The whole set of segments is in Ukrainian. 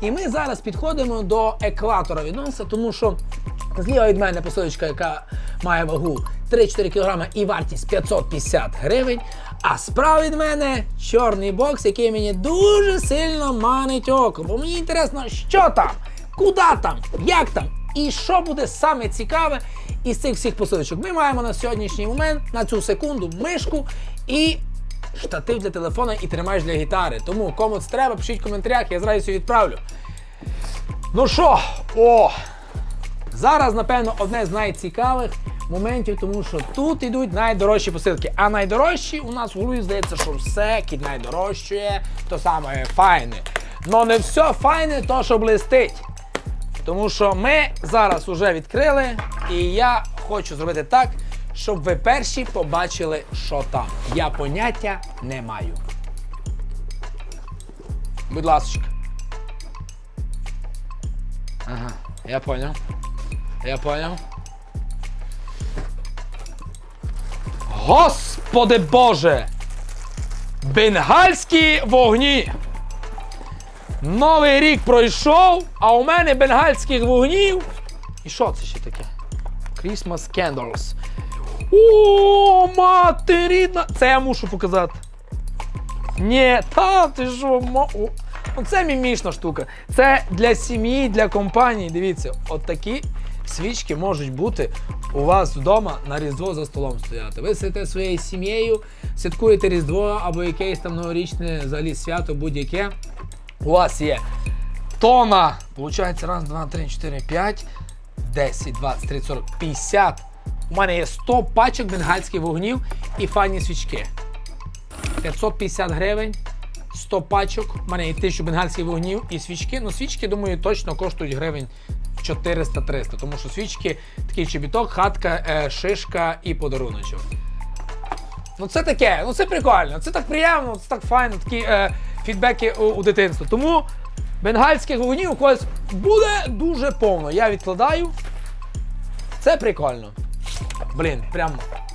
І ми зараз підходимо до екватора відноса, тому що зліва від мене посилочка, яка має вагу 3-4 кг і вартість 550 гривень. А справа від мене чорний бокс, який мені дуже сильно манить око. Бо мені інтересно, що там, куди там, як там і що буде саме цікаве із цих всіх посилочок. Ми маємо на сьогоднішній момент, на цю секунду, мишку і штатив для телефона і тримач для гітари. Тому кому це треба, пишіть в коментарях, я зразу відправлю. Ну що, о! Зараз, напевно, одне з найцікавих моментів, тому що тут йдуть найдорожчі посилки. А найдорожчі у нас в голові здається, що все кіт найдорожчує, то саме файне. Но не все файне, то що блистить. Тому що ми зараз уже відкрили, і я хочу зробити так, щоб ви перші побачили, що там. Я поняття не маю. Будь ласка. Ага, я понял. Я понял. Господи Боже! Бенгальські вогні! Новий рік пройшов, а у мене бенгальських вогнів. І що це ще таке? Christmas Candles. О, мати рідна! Це я мушу показати. Ні, та ти що, мо... о. Ну, це мімішна штука. Це для сім'ї, для компанії. Дивіться, от такі свічки можуть бути у вас вдома на Різдво за столом стояти. Ви сидите своєю сім'єю, святкуєте Різдво або якесь там новорічне взагалі свято, будь-яке. У вас є тона. Получається, раз, два, три, чотири, п'ять, 10, 20, 30, 40, 50. У мене є 100 пачок бенгальських вогнів і файні свічки. 550 гривень, 100 пачок. У мене є 1000 бенгальських вогнів і свічки. Ну, свічки, думаю, точно коштують гривень 400-300, тому що свічки такий чобіток, хатка, е, шишка і подаруночок. Ну це таке, ну це прикольно, це так приємно, це так файно, такі е, фідбеки у, у дитинство. Тому бенгальських вогнів у когось буде дуже повно. Я відкладаю. Це прикольно. Блін, прям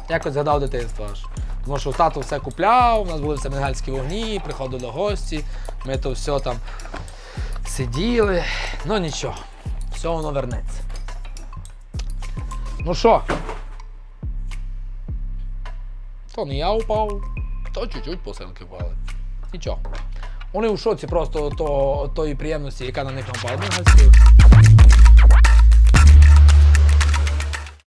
якось згадав дитинство аж. Тому що тато все купляв, у нас були все бенгальські вогні, приходили гості, ми то все там сиділи. Ну нічого, все воно вернеться. Ну що? То не я упав, то чуть-чуть посилки впали. Нічого. Вони у шоці просто то, тої приємності, яка на них напала. Бенгальські